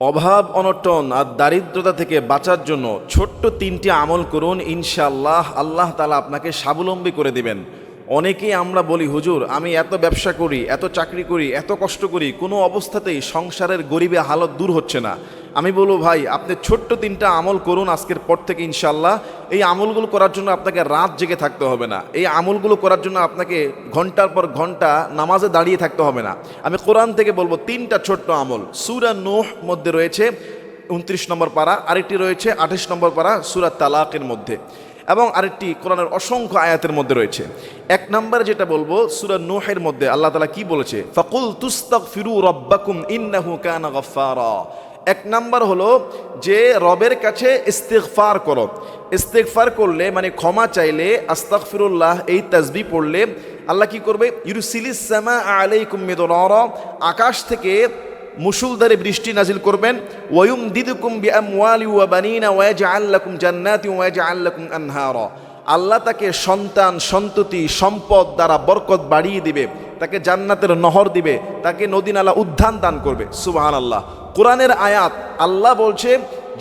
অভাব, অনটন আর দারিদ্রতা থেকে বাঁচার জন্য ছোট্ট তিনটি আমল করুন, ইনশাআল্লাহ আল্লাহ তালা আপনাকে স্বাবলম্বী করে দিবেন। অনেকেই আমরা বলি, হুজুর, আমি এত ব্যবসা করি, এত চাকরি করি, এত কষ্ট করি, কোনো অবস্থাতেই সংসারের গরিবে হালত দূর হচ্ছে না। আমি বলব, ভাই, আপনি ছোট্ট তিনটা আমল করুন আজকের পর থেকে ইনশাল্লাহ এই আমলগুলো করার জন্য আপনাকে রাত জেগে থাকতে হবে না। এই আমলগুলো করার জন্য আপনাকে ঘণ্টার পর ঘণ্টা নামাজে দাঁড়িয়ে থাকতে হবে না। আমি কোরআন থেকে বলব, তিনটা ছোট্ট আমল। সুরা নোহ মধ্যে রয়েছে উনত্রিশ নম্বর পারা, আরেকটি রয়েছে আঠাশ নম্বর পারা, সুরা তালাকের মধ্যে। এবং আরেকটি কোরআনের অসংখ্য আয়াতের মধ্যে রয়েছে। এক নম্বরে যেটা বলব, সুরা নোহের মধ্যে আল্লাহ তালা কি বলেছে? ফকুল তুস্তক ফিরু রব্বাকুম ইন্নাহু কানা গফারা এক নাম্বার হলো যে রবের কাছে ইস্তেগফার করো। ইস্তেগফার করলে মানে ক্ষমা চাইলে, আস্তাগফিরুল্লাহ, এই তাসবি পড়লে আল্লাহ কি করবে? ইউরুসিলিস সামা আলাইকুম মিদরারা, আকাশ থেকে মুসুলধারে বৃষ্টি নাজিল করবেন। ওয়ুম দিদুকুম বিআমওয়ালি ওয়া বানিনা ওয়াজআল লাকুম জান্নাতি ওয়াজআল লাকুম আনহারা। আল্লাহ তাকে সন্তান, সন্ততি, সম্পদ দ্বারা বরকত বাড়িয়ে দিবে। তাকে জান্নাতের নহর দিবে, তাকে নদী নালা উদ্যান দান করবে। সুবাহান আল্লাহ কোরআনের আয়াত, আল্লাহ বলছে,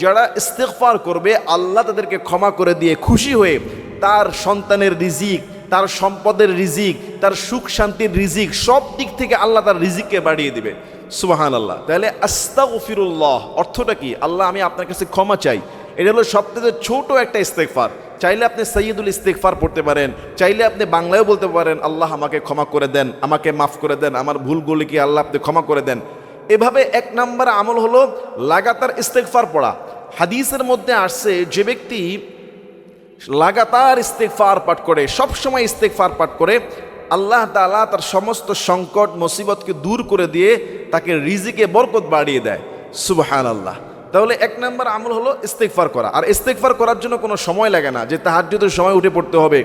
যারা ইস্তেগফার করবে, আল্লাহ তাদেরকে ক্ষমা করে দিয়ে খুশি হয়ে তার সন্তানের রিজিক, তার সম্পদের রিজিক, তার সুখ শান্তির রিজিক, সব দিক থেকে আল্লাহ তার রিজিককে বাড়িয়ে দিবে। সুবাহান আল্লাহ তাহলে আস্তাগফিরুল্লাহ অর্থটা কি? আল্লাহ, আমি আপনার কাছে ক্ষমা চাই। এটা হলো সবথেকে ছোট একটা ইস্তেগফার। চাইলে আপনি সৈয়দুল ইস্তেগফার পড়তে পারেন, চাইলে আপনি বাংলায়ও বলতে পারেন, আল্লাহ আমাকে ক্ষমা করে দেন, আমাকে মাফ করে দেন, আমার ভুলগুলিকে আল্লাহ আপনি ক্ষমা করে দেন? এভাবে এক নাম্বার আমল হলো লাগাতার ইস্তেগফার পড়া। হাদিসের মধ্যে আসছে যে ব্যক্তি লাগাতার ইস্তেগফার পাঠ করে সব সময় ইস্তেগফার পাঠ করে, আল্লাহ তাআলা তার সমস্ত সংকট, মুসিবতকে দূর করে দিয়ে তাকে রিজিকে বরকত বাড়িয়ে দেয়। সুবহান আল্লাহ তাহলে এক নম্বর আমল হলো ইস্তেগফার করা। আর ইস্তেগফার করার জন্য কোনো সময় লাগে না, যে তাহাজ্জুদের সময় উঠে পড়তে হবে,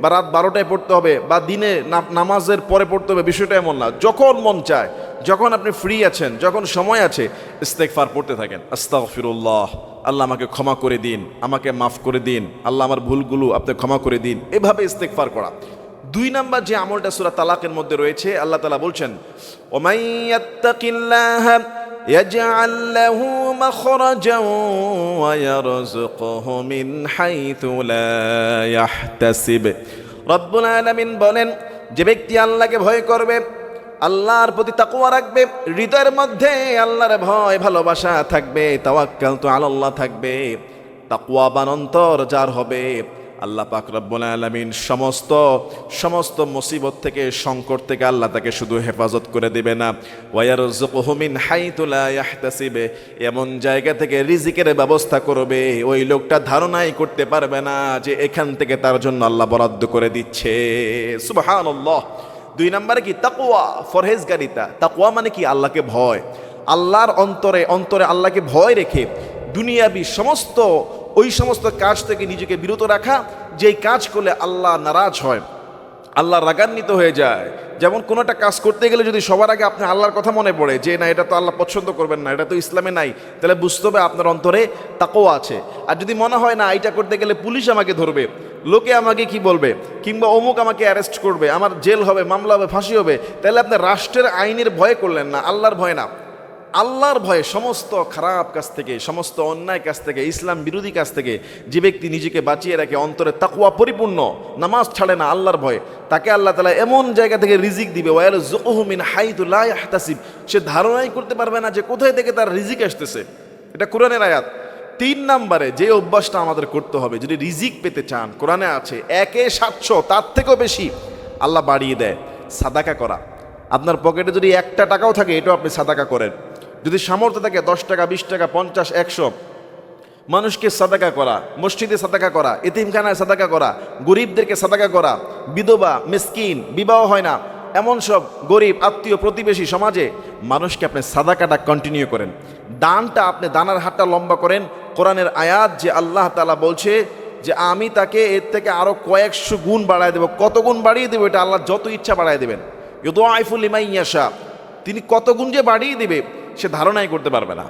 বা রাত বারোটায় পড়তে হবে, বা দিনে নামাজের পরে পড়তে হবে, বিষয়টা এমন না। যখন মন চায়, যখন আপনি ফ্রি আছেন, যখন সময় আছে, ইস্তেগফার পড়তে থাকেন। আস্তাগফিরুল্লাহ, আল্লাহ আমাকে ক্ষমা করে দিন, আমাকে মাফ করে দিন, আল্লাহ আমার ভুলগুলো আপনি ক্ষমা করে দিন। এভাবে ইস্তেগফার করা। দুই নাম্বার যে আমলটা সূরা তালাকের মধ্যে রয়েছে, আল্লাহ তালা বলছেন يجعل له مخرجا ويرزقه من حيث لا يحتسب রব্বুল আলামিন বলেন যে ব্যক্তি আল্লাহকে ভয় করবে আল্লাহর প্রতি তাকুয়া রাখবে হৃদয়ের মধ্যে আল্লাহর ভয় ভালোবাসা থাকবে তাওয়াক্কাল তো আল্লাহ থাকবে তাকুয়া বানন্তর যার হবে আল্লাহ পাক রব্বুল আলামিন সমস্ত সমস্ত মুসিবত থেকে, সংকট থেকে আল্লাহ তাকে শুধু হেফাজত করে দেবে না। ওয়ারযুকুহু মিন হাইতু লা ইয়াহতাসিবে, এমন জায়গা থেকে রিজিকের ব্যবস্থা করবে, ওই লোকটা ধারণাই করতে পারবে না যে এখান থেকে তার জন্য আল্লাহ বরাদ্দ করে দিচ্ছে। সুবহানাল্লাহ। দুই নম্বরে কি? তাকওয়া ফরহেজগারিতা তাকওয়া মানে কি? আল্লাহকে ভয়। আল্লাহর অন্তরে অন্তরে আল্লাহকে ভয় রেখে দুনিয়াবি সমস্ত ওই সমস্ত কাজ থেকে নিজেকে বিরত রাখা, যেই কাজ করলে আল্লাহ নারাজ হয়। আল্লাহ রাগান্বিত হয়ে যায়। যেমন কোনো একটা কাজ করতে গেলে যদি সবার আগে আপনি আল্লাহর কথা মনে পড়ে যে, না, এটা তো আল্লাহ পছন্দ করবেন না, এটা তো ইসলামে নাই, তাহলে বুঝতে হবে আপনার অন্তরে তাকও আছে। আর যদি মনে হয়, না, এটা করতে গেলে পুলিশ আমাকে ধরবে, লোকে আমাকে কি বলবে, কিংবা অমুক আমাকে অ্যারেস্ট করবে, আমার জেল হবে, মামলা হবে, ফাঁসি হবে, তাহলে আপনি রাষ্ট্রের আইনের ভয় করলেন না, আল্লাহর ভয় না। আল্লাহর ভয়ে সমস্ত খারাপ কাজ থেকে, সমস্ত অন্যায় কাজ থেকে, ইসলাম বিরোধী কাজ থেকে যে ব্যক্তি নিজেকে বাঁচিয়ে রাখে, অন্তরে তাকুয়া পরিপূর্ণ, নামাজ ছাড়ে না আল্লাহর ভয়ে, তাকে আল্লাহ তালা এমন জায়গা থেকে রিজিক দিবে ওয়াল জোহমিন হাইদুল্লাহ হাতাসিব সে ধারণাই করতে পারবে না যে কোথায় থেকে তার রিজিক আসতেছে। এটা কোরআনের আয়াত। তিন নম্বরে যে অভ্যাসটা আমাদের করতে হবে, যদি রিজিক পেতে চান, কোরআনে আছে, একে সাতশো, তার থেকেও বেশি। আল্লাহ বাড়িয়ে দেয়, সাদাকা করা। আপনার পকেটে যদি একটা টাকাও থাকে, এটাও আপনি সাদাকা করেন। যদি সামর্থ্য থাকে দশ টাকা, বিশ টাকা, পঞ্চাশ, একশো, মানুষকে সাদাকা করা, মসজিদে সাদাকা করা, এতিমখানায় সাদাকা করা, গরিবদেরকে সাদাকা করা, বিধবা, মিসকিন, বিবাহ হয় না, এমন সব গরিব, আত্মীয়, প্রতিবেশী সমাজে মানুষকে আপনি সাদাকাটা কন্টিনিউ করেন। দানটা আপনি দানার হাতটা লম্বা করেন। কোরআনের আয়াত যে আল্লাহ তালা বলছে যে, আমি তাকে এর থেকে আরও কয়েকশো গুণ বাড়ায় দেবো। কত গুণ বাড়িয়ে দেবো? এটা আল্লাহ যত ইচ্ছা বাড়ায় দেবেন। ইউদো আইফুল ইমাইয়াশা তিনি কত গুণ যে বাড়িয়ে দিবে? সে ধারণাই করতে পারবে না।